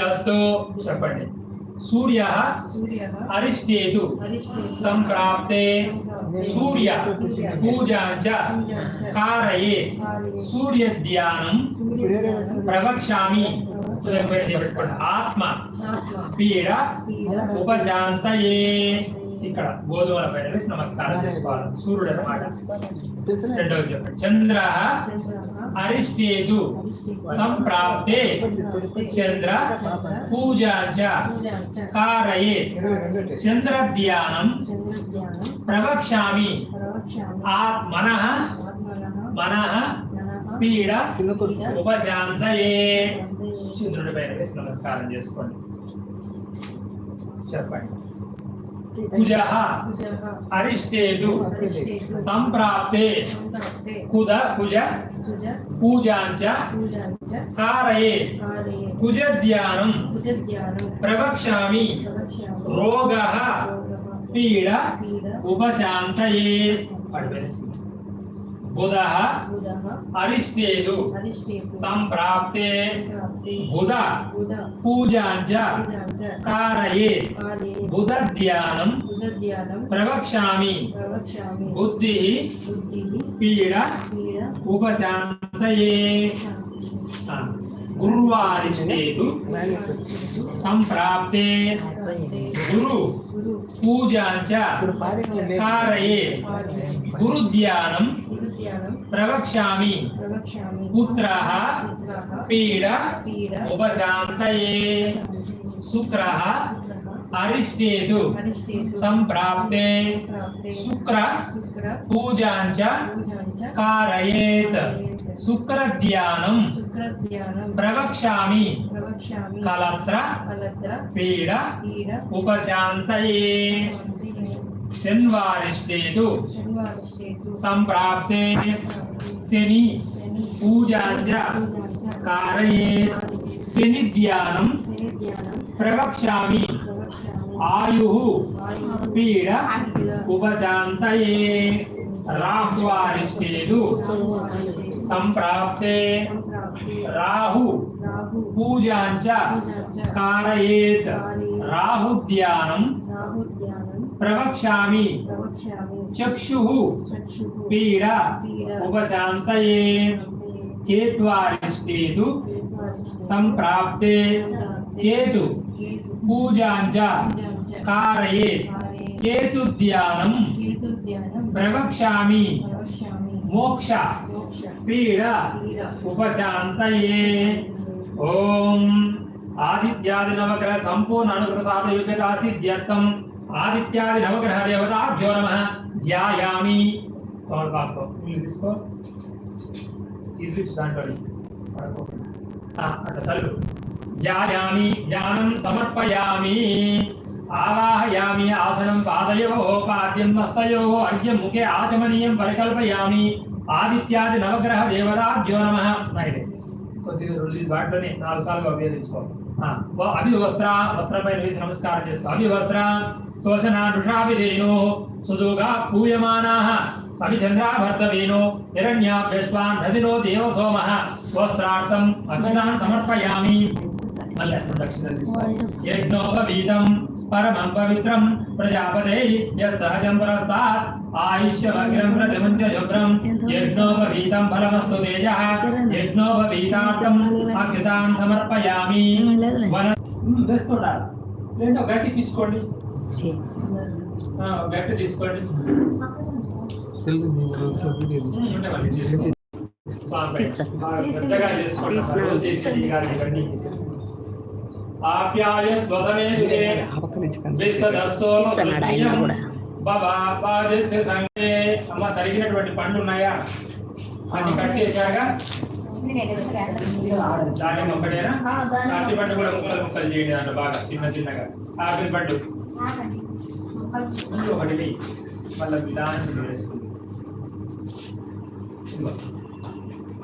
అస్తు చెప్పండి సూర్య సూర్యः అరిష్టేతు అరిష్టేతు సంప్రాప్తే సూర్య పూజాంచ కారయే సూర్య ధ్యానం సూర్యజ్ఞానం ఇక్కడ గోధుమల పైన వేసి నమస్కారం చేసుకోవాలి. సూర్యుడు అన్నమాట రెండవది చెప్పండి. చంద్ర అరిష్టేతు సంప్రాప్తే చంద్ర పూజాంచ కారయే. చంద్ర ధ్యానం ప్రవక్ష్యామి. ఆ మనః మనః పీడ ఉపశాంతయే. చంద్రుడి పైన వేసి నమస్కారం చేసుకోండి. చెప్పండి. కుజ కుజः అరిష్టేతు అరిష్టేతు సంప్రాప్తే సంప్రాప్తే కుద కుజ కుజ పూజాంచ పూజాంచ కారయే బుధ అరిష్టేతు సంప్రాప్తే బుధ బుధ పూజాంచ కారయే బుధ ధ్యానం ప్రవక్ష్యామి బుద్ధి పీడ పీడ ఉపశాంతయే గురువారిష్టేతు సంప్రాప్తే గురు గురు పూజాంచ కారయే గురుధ్యానం ప్రవక్ష్యామి ప్రవక్ష్యామి పుత్ర పీడ పీడ ఉపశాంతయే శుక్ర అరిష్టేతు సంప్రాప్తే. శుక్ర పూజాంచ కారయేత్. శుక్ర ధ్యానం ప్రవక్ష్యామి. కలత్ర పీడ ఉపశాంతయే. శన్వారిష్టేతు సంప్రాప్తే. శని పూజాంచ కారయేత్. శని ధ్యానం శనిధ్యానం ప్రవక్ష్యామి ప్రవక్ష్యామి ఆయు వాయుః పీడ పీడ ఉపశాంతయే రాహ్వారిష్టేతు సంవారిష్టేతు సంప్రాప్తే సంప్రాప్తే రాహు రాహు పూజాంచ పూజాంచ కారయేత్ కేతు పూజాంచ కారయే. కేతు ధ్యానం ప్రవక్ష్యామి. మోక్ష పీడ ఉపశాంతయే. ఓం ఆదిత్యాది నవగ్రహ సంపూర్ణ అనుగ్రహ సాధయుగతా సిద్ధ్యర్థం ఆదిత్యాది నవగ్రహ దేవతాభ్యో నమ. ధ్యాయామి. తోడు పాకో ఇల్లు తీసుకో ఇది దాంట్లో అట్లా చల్లు ధ్యాయామి ధ్యానం సమర్పయామి. ఆవాహయామి ఆసనం పాదయో పాద్యం మస్తయో అర్ఘ్యం ముఖే ఆచమనీయం పరికల్పయామి. ఆదిత్యాది నవగ్రహ దేవరాభ్యో నమ. కొద్దిగా రెండు వాటిలోనే నాలుగు సార్లు అభ్యర్థించుకో అభి వస్త్ర వస్త్రపైన వేసి నమస్కారం చేస్తూ. అభి వస్త్ర శోషణ నృషాభిధేను సుదుగా పూయమానా అభిచంద్రాభర్తవేను హిరణ్యాభ్యస్వాన్ నదినో దేవ సోమ వస్త్రార్థం అర్చనాన్ సమర్పయామి. యజ్ఞోపవీతం పరమం పవిత్రం ప్రజాపతే యస్సహజం పురస్తాత్ ఆయుష్యమగ్రం ప్రతిముంచ శుభ్రం యజ్ఞోపవీతం ఫలమస్తు తేజ. యజ్ఞోపవీతార్థం అక్షతాన్ సమర్పయామి వేస్తుండాలి లేదంటే గట్టి పిచ్చుకోండి. ఆ, గట్టి తీసుకోండి. అమ్మ తరిగినటువంటి పండ్లు ఉన్నాయా అది కట్ చేశాక దానిమ్మ ఒకటేనా అరటి పండు కూడా ముక్కలు ముక్కలు చేయండి దాంట్లో బాగా చిన్న చిన్నగా ఆపిల్ పండు ఇది ఒకటి మళ్ళీ దాని వేసుకుంది